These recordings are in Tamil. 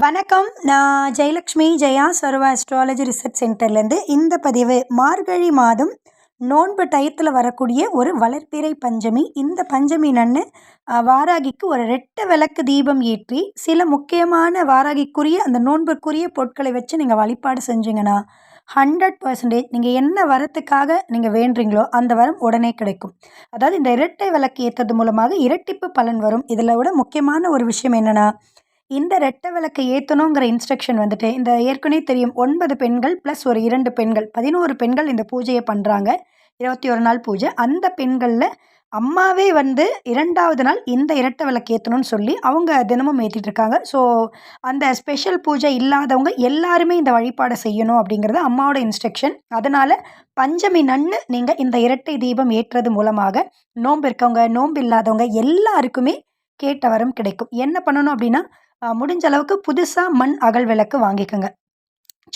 வணக்கம். நான் ஜெயலக்ஷ்மி ஜெயா சர்வ அஸ்ட்ராலஜி ரிசர்ச் சென்டர்லேருந்து இந்த பதிவு மார்கழி மாதம் நோன்பு டயத்தில் வரக்கூடிய ஒரு வளர்ப்பிறை பஞ்சமி. இந்த பஞ்சமி நன்னு வாராகிக்கு ஒரு ரெட்டை விளக்கு தீபம் ஏற்றி சில முக்கியமான வாராகிக்குரிய அந்த நோன்புக்குரிய பொருட்களை வச்சு நீங்கள் வழிபாடு செஞ்சீங்கன்னா ஹண்ட்ரட் பர்சன்டேஜ் நீங்கள் என்ன வரத்துக்காக நீங்கள் வேண்டுறீங்களோ அந்த வரம் உடனே கிடைக்கும். அதாவது இந்த இரட்டை விளக்கு ஏற்றது மூலமாக இரட்டிப்பு பலன் வரும். இதில் விட முக்கியமான ஒரு விஷயம் என்னென்னா இந்த ரெட்டை விளக்கு ஏற்றணுங்கிற இன்ஸ்ட்ரக்ஷன் வந்துட்டு இந்த ஏற்கனவே தெரியும் ஒன்பது பெண்கள் ப்ளஸ் ஒரு இரண்டு பெண்கள் பதினோரு பெண்கள் இந்த பூஜையை பண்ணுறாங்க இருபத்தி ஒரு நாள் பூஜை. அந்த பெண்களில் அம்மாவே வந்து இரண்டாவது நாள் இந்த இரட்டை விளக்கு ஏற்றணும்னு சொல்லி அவங்க தினமும் ஏற்றிட்டு இருக்காங்க ஸோ அந்த ஸ்பெஷல் பூஜை இல்லாதவங்க எல்லாருமே இந்த வழிபாடை செய்யணும் அப்படிங்கிறது அம்மாவோட இன்ஸ்ட்ரக்ஷன் அதனால் பஞ்சமி நன்னு நீங்கள் இந்த இரட்டை தீபம் ஏற்றுறது மூலமாக நோன்பு இருக்கவங்க நோன்பு இல்லாதவங்க எல்லாருக்குமே கேட்ட வரம் கிடைக்கும். என்ன பண்ணணும் அப்படின்னா முடிஞ்ச அளவுக்கு புதுசாக மண் அகல் விளக்கு வாங்கிக்கோங்க.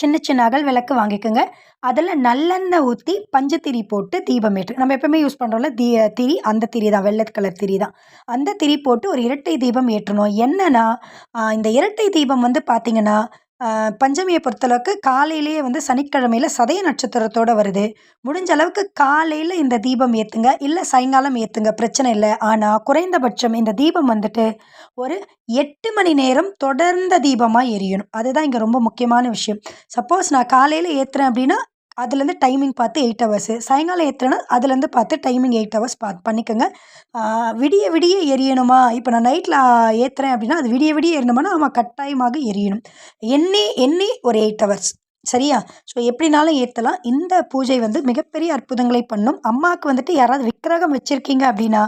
சின்ன சின்ன அகல் விளக்கு வாங்கிக்கோங்க. அதில் நல்லெண்ணெய் ஊற்றி பஞ்சத்திரி போட்டு தீபம் ஏற்று நம்ம எப்பவுமே யூஸ் பண்ணுறோம்ல தீ திரி அந்த திரி தான் வெள்ளை கலர் திரி தான். அந்த திரி போட்டு ஒரு இரட்டை தீபம் ஏற்றணும். என்னென்னா இந்த இரட்டை தீபம் வந்து பார்த்திங்கன்னா பஞ்சமியை பொறுத்தளவுக்கு காலையிலேயே வந்து சனிக்கிழமையில் சதய நட்சத்திரத்தோடு வருது. முடிஞ்ச அளவுக்கு காலையில் இந்த தீபம் ஏற்றுங்க இல்லை சாயங்காலம் ஏற்றுங்க பிரச்சனை இல்லை. ஆனால் குறைந்தபட்சம் இந்த தீபம் வந்துட்டு ஒரு எட்டு மணி நேரம் தொடர்ந்த தீபமாக எரியணும். அதுதான் இங்கே ரொம்ப முக்கியமான விஷயம். சப்போஸ் நான் காலையில் ஏற்றுறேன் அப்படின்னா அதுலேருந்து டைமிங் பார்த்து எயிட் ஹவர்ஸு சாயங்காலம் ஏற்றுனா அதுலேருந்து பார்த்து டைமிங் எயிட் ஹவர்ஸ் பார்த்து பண்ணிக்கோங்க. விடிய விடிய எரியணுமா? இப்போ நான் நைட்டில் ஏற்றுறேன் அப்படின்னா அது விடிய விடிய எரியணுமானா ஆமாம் கட்டாயமாக எரியணும். எண்ணி எண்ணி ஒரு எயிட் ஹவர்ஸ் சரியா? ஸோ எப்படினாலும் ஏற்றலாம் இந்த பூஜை வந்து மிகப்பெரிய அற்புதங்களை பண்ணும். அம்மாவுக்கு வந்துட்டு யாராவது விக்கிரகம் வச்சுருக்கீங்க அப்படின்னா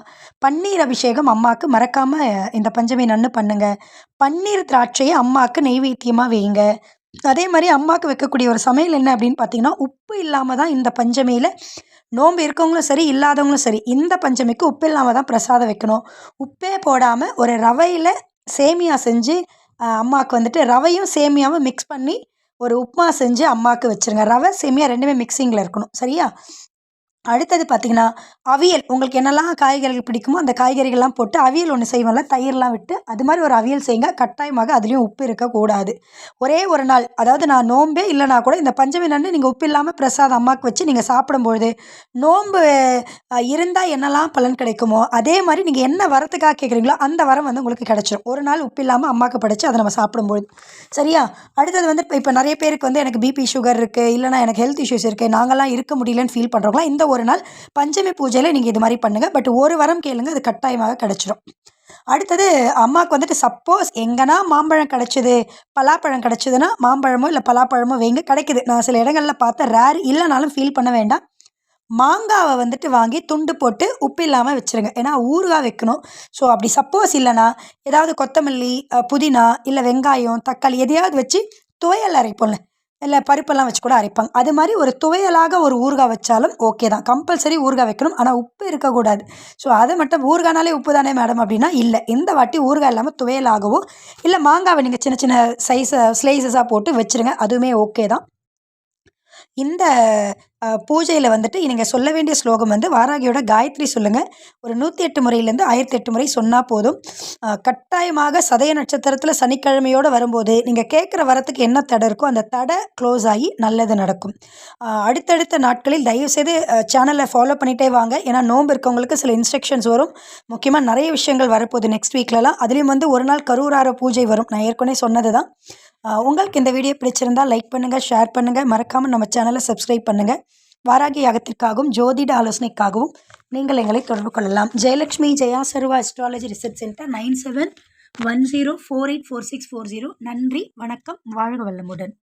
பன்னீர் அபிஷேகம் அம்மாவுக்கு மறக்காமல் இந்த பஞ்சமி நன்னு பண்ணுங்கள் பன்னீர் திராட்சையை அம்மாவுக்கு நெய்வேத்தியமாக வைங்க அதே மாதிரி அம்மாவுக்கு வைக்கக்கூடிய ஒரு சமையல் என்ன அப்படின்னு பார்த்தீங்கன்னா உப்பு இல்லாமல் தான் இந்த பஞ்சமியில் நோன்பு இருக்கவங்களும் சரி இல்லாதவங்களும் சரி இந்த பஞ்சமிக்கு உப்பு இல்லாமல் தான் பிரசாதம் வைக்கணும். உப்பே போடாமல் ஒரு ரவையில் சேமியா செஞ்சு அம்மாவுக்கு வந்துட்டு ரவையும் சேமியாவும் மிக்ஸ் பண்ணி ஒரு உப்புமா செஞ்சு அம்மாவுக்கு வச்சுருங்க. ரவை சேமியா ரெண்டுமே மிக்சிங்கில் இருக்கணும். சரியா? அடுத்தது பார்த்திங்கன்னா அவியல். உங்களுக்கு என்னெல்லாம் காய்கறிகள் பிடிக்குமோ அந்த காய்கறிகள்லாம் போட்டு அவியல் ஒன்று செய்வோம்ல தயிர்லாம் விட்டு அது மாதிரி ஒரு அவியல் செய்யுங்க கட்டாயமாக அதுலேயும் உப்பு இருக்கக்கூடாது. ஒரே ஒரு நாள் அதாவது நான் நோம்பே இல்லைனா கூட இந்த பஞ்சமி நன்று நீங்கள் உப்பு இல்லாமல் பிரசாதம் அம்மாவுக்கு வச்சு நீங்கள் சாப்பிடும்பொழுது நோன்பு இருந்தால் என்னெல்லாம் பலன் கிடைக்குமோ அதே மாதிரி நீங்கள் என்ன வரத்துக்காக கேட்குறீங்களோ அந்த வரம் வந்து உங்களுக்கு கிடச்சிரும். ஒரு நாள் உப்பு இல்லாமல் அம்மாவுக்கு படித்து அதை நம்ம சாப்பிடும்பொழுது. சரியா? அடுத்தது வந்து இப்போ நிறைய பேருக்கு வந்து எனக்கு பிபி சுகர் இருக்குது இல்லைனா எனக்கு ஹெல்த் இஷ்யூஸ் இருக்குது நாங்களாம் இருக்க முடியலன்னு ஃபீல் பண்ணுறவங்களாம் இந்த ஒரு நாள் பஞ்சமி பூஜையில் நீங்கள் இது மாதிரி பண்ணுங்கள் பட் ஒரு வாரம் கேளுங்க அது கட்டாயமாக கிடச்சிரும். அடுத்தது அம்மாவுக்கு வந்துட்டு சப்போஸ் எங்கன்னா மாம்பழம் கிடச்சிது பலாப்பழம் கிடச்சிதுன்னா மாம்பழமோ இல்லை பலாப்பழமோ வைங்க கிடைக்குது. நான் சில இடங்களில் பார்த்தேன் ரேர் இல்லைனாலும் ஃபீல் பண்ண வேண்டாம். மாங்காவை வந்துட்டு வாங்கி துண்டு போட்டு உப்பு இல்லாமல் வச்சுருங்க. ஏன்னா ஊறுகாய் வைக்கணும். ஸோ அப்படி சப்போஸ் இல்லைனா ஏதாவது கொத்தமல்லி புதினா இல்லை வெங்காயம் தக்காளி எதையாவது வச்சு துவையல் அரைப்போம்ல இல்லை பருப்பெல்லாம் வச்சு கூட அரைப்பாங்க. அது மாதிரி ஒரு துவையலாக ஒரு ஊறுகாய் வச்சாலும் ஓகே தான். கம்பல்சரி ஊறுகாய் வைக்கணும். ஆனால் உப்பு இருக்கக்கூடாது. ஸோ அதை மட்டும் ஊறுகானாலே உப்பு தானே மேடம் அப்படின்னா இல்லை. இந்த வாட்டி ஊறுகாய் இல்லாமல் துவையலாகவோ இல்லை மாங்காவை நீங்கள் சின்ன சின்ன சைஸை ஸ்லைசஸாக போட்டு வச்சுருங்க. அதுவுமே ஓகே தான். இந்த பூஜையில் வந்துட்டு நீங்கள் சொல்ல வேண்டிய ஸ்லோகம் வந்து வாராகியோட காயத்ரி சொல்லுங்கள் ஒரு நூற்றி எட்டு முறையிலேருந்து ஆயிரத்தி எட்டு முறை சொன்னால் போதும். கட்டாயமாக சதய நட்சத்திரத்தில் சனிக்கிழமையோடு வரும்போது நீங்கள் கேட்குற வரத்துக்கு என்ன தடை இருக்கோ அந்த தடை க்ளோஸ் ஆகி நல்லது நடக்கும். அடுத்தடுத்த நாட்களில் தயவுசெய்து சேனலை ஃபாலோ பண்ணிகிட்டே வாங்க. ஏன்னா நோம்பு இருக்கவங்களுக்கு சில இன்ஸ்ட்ரக்ஷன்ஸ் வரும். முக்கியமாக நிறைய விஷயங்கள் வரப்போகுது நெக்ஸ்ட் வீக்லலாம் அதுலேயும் வந்து ஒரு நாள் கரூரார பூஜை வரும். நான் ஏற்கனவே சொன்னது தான் உங்களுக்கு இந்த வீடியோ பிடிச்சிருந்தால் லைக் பண்ணுங்கள் ஷேர் பண்ணுங்கள் மறக்காமல் நம்ம சேனலை சப்ஸ்கிரைப் பண்ணுங்கள் வாராகி யாகத்திற்காகவும் ஜோதிட ஆலோசனைக்காகவும் நீங்கள் எங்களை தொடர்பு கொள்ளலாம். Jayalakshmi Jaya Sarva astrology research centre nine seven one zero four eight four six four zero. நன்றி வணக்கம் வாழ்க வல்லமுடன்.